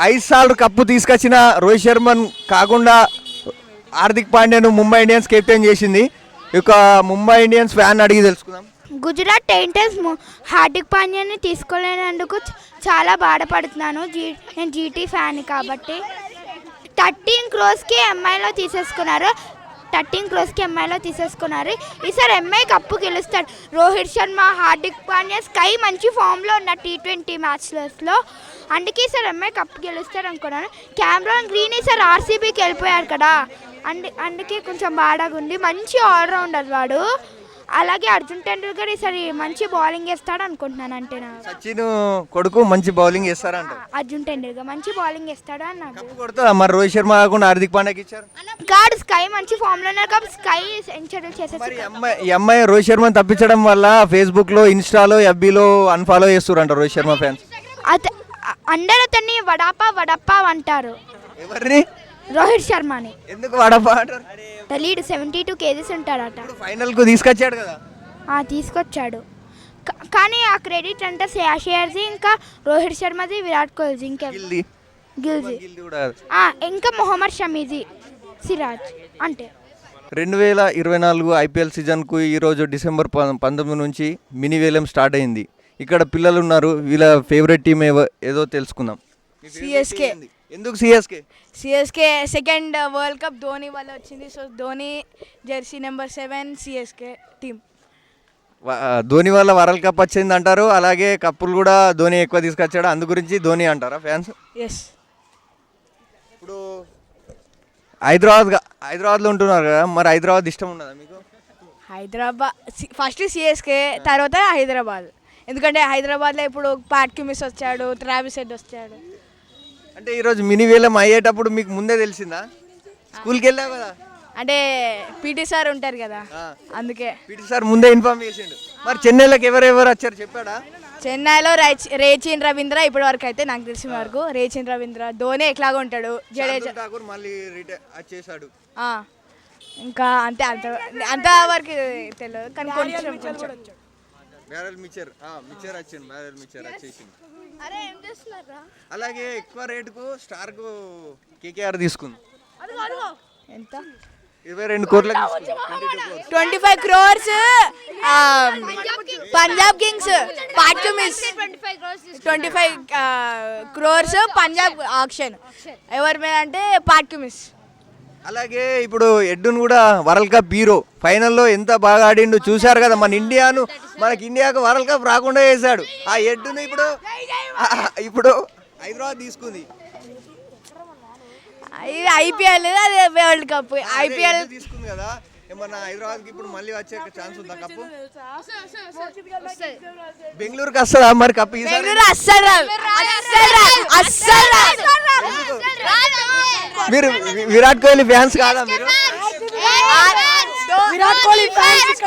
ఐదు సార్లు కప్పు తీసుకొచ్చిన రోహిత్ శర్మన్ కాకుండా హార్దిక్ పాండ్యాను ముంబై ఇండియన్స్ కెప్టెన్ చేసింది. ఇక ముంబై ఇండియన్స్ ఫ్యాన్ అడిగి తెలుసుకుందాం. గుజరాత్ టైటన్స్ ము- హార్దిక్ పాండ్యాని తీసుకోలేనందుకు చాలా బాధపడుతున్నాను. జీ నేను జీటీ ఫ్యాన్ కాబట్టి. థర్టీన్ క్రోస్కి ఎంఐలో తీసేసుకున్నారు. థర్టీన్ క్రోస్కి ఎంఐలో తీసేసుకున్నారు. ఈసారి ఎంఐ కప్పు గెలుస్తాడు. రోహిత్ శర్మ హార్దిక్ పాండ్యా స్కై మంచి ఫామ్లో ఉన్న టీ ట్వంటీ మ్యాచ్లెస్లో అందుకే ఈసారి ఎంఐ కప్పు గెలుస్తాడు అనుకున్నాను. క్యామ్రాన్ గ్రీన్ ఈసారి ఆర్సీబీకి వెళ్ళిపోయారు కదా. అందు అందుకే కొంచెం బాధగా ఉంది. మంచి ఆల్రౌండర్ వాడు. అలాగే అర్జున్ టెండూల్కర్ ఈసారి మంచి బౌలింగ్ వేస్తాడు అనుకుంటున్నాను అంటే నా సచిన్ కొడుకు మంచి బౌలింగ్ చేస్తారంట అర్జున్ టెండూల్కర్ మంచి బౌలింగ్ వేస్తాడు కొడుతుందా మరి రోహిత్ శర్మ కాకుండా హార్దిక్ పాండ్యాకి ఇచ్చారు. గాడ్ స్కై మంచి ఫామ్లో ఉన్నారు కాబట్టి స్కై సెంచరీ చేసేసి ఈ అమ్మాయి రోహిత్ శర్మని తప్పించడం వల్ల ఫేస్బుక్లో ఇన్స్టాలో ఎఫ్బీలో అన్ఫాలో చేస్తురంట రోహిత్ శర్మ ఫ్యాన్స్ అత అందరు అతన్ని వడాపా వడప్పా అంటారు. ఎవరిని? రోహిత్ శర్మని. ఎందుకు వాడపా అంటారు తెలియదు సెవెంటీ టూ కేజీస్ ఉంటాడట. ఇప్పుడు ఫైనల్కు తీసుకొచ్చాడు కదా. ఆ, తీసుకొచ్చాడు. కా- కానీ ఆ క్రెడిట్ అంటే శ్రేయాషి ఇంకా రోహిత్ శర్మది విరాట్ కోహ్లీ ఇంకా గిల్ది. గిల్జీ గిల్ది కూడా ఆ, ఇంకా మొహమ్మద్ షమీజీ సిరాజ్ అంటే రెండు వేల ఇరవై నాలుగు ఐపీఎల్ సీజన్కు ఈరోజు డిసెంబర్ ప- పంతొమ్మిది నుంచి మినీ వేలం స్టార్ట్ అయింది. ఇక్కడ పిల్లలు ఉన్నారు వీళ్ళ ఫేవరెట్ టీం ఏవో ఏదో తెలుసుకుందాం. మీ ఎందుకు CSK CSK second world cup Dhoni వల్ల వచ్చింది. So Dhoni jersey number seven CSK team Dhoni వల్ల వరల్డ్ కప్ వచ్చింది అంటారు. అలాగే కప్పులు కూడా ధోని ఎక్కువ తీసుకొచ్చాడు. అందు గురించి ధోని అంటారా ఫ్యాన్స్? ఎస్ ఇప్పుడు హైదరాబాద్ హైదరాబాద్లో ఉంటున్నారు కదా. మరి హైదరాబాద్ ఇష్టం ఉన్నదా మీకు? హైదరాబాద్ ఫస్ట్ సిఎస్కే తర్వాత హైదరాబాద్. ఎందుకంటే హైదరాబాద్లో ఇప్పుడు పాట్ క్యూమిస్ వచ్చాడు ట్రావిస్ హెడ్ వచ్చాడు. అంటే ఈరోజు మినీ వేలం అయ్యేటప్పుడు మీకు ముందే తెలిసిందా? స్కూల్కి వెళ్ళావు కదా? అంటే పీటీ సార్ ఉంటారు కదా అందుకే. పీటీ సార్ ముందే ఇన్ఫార్మ్ చేసిండు. మరి చెన్నైలోకి ఎవరెవరు వచ్చారు చెప్పాడా? చెన్నైలో రైచ్ రేచిన్ రవీంద్ర ఇప్పటి వరకు అయితే నాకు తెలిసిన వరకు. రేచిన్ రవీంద్ర ధోని ఎట్లాగా ఉంటాడు. జడేజా ఠాకూర్ మళ్ళీ రిటైర్ చేశాడు. ఆ, ఇంకా అంతే అంత అంతవరకు తెలియదు కానీ కొంచెం కొంచెం. బ్యారెల్ మిక్చర్ మిక్చర్ వచ్చింది వచ్చేసింది అలాగే ఎక్కువ రేటుకు స్టార్కు కేకేఆర్ తీసుకుంది. ఎంత? ఇరవై రెండు తీసుకుంది. Twenty five crores Punjab Kings part miss twenty five crores Punjab auction. ఎవరి మీద అంటే పార్ట్ మిస్ అలాగే ఇప్పుడు ఎడ్డును కూడా వరల్డ్ కప్ హీరో. ఫైనల్లో ఎంత బాగా ఆడిండు చూశారు కదా మన ఇండియాను. మనకి ఇండియాకు వరల్డ్ కప్ రాకుండా చేశాడు. ఆ ఎడ్డును ఇప్పుడు ఇప్పుడు హైదరాబాద్ తీసుకుంది. ఇది ఐపీఎల్ అదే వరల్డ్ కప్? ఐపీఎల్ తీసుకుంది కదా. ఏమన్నా హైదరాబాద్కి ఇప్పుడు మళ్ళీ వచ్చే ఛాన్స్ ఉందా కప్పు? బెంగళూరుకి వస్తుందా మరి కప్పు బెంగళూరు అస్సలు. అస్సలు. మీరు విరాట్ కోహ్లీ ఫ్యాన్స్ కాదా మీరు? విరాట్ కోహ్లీ ఫ్యాన్స్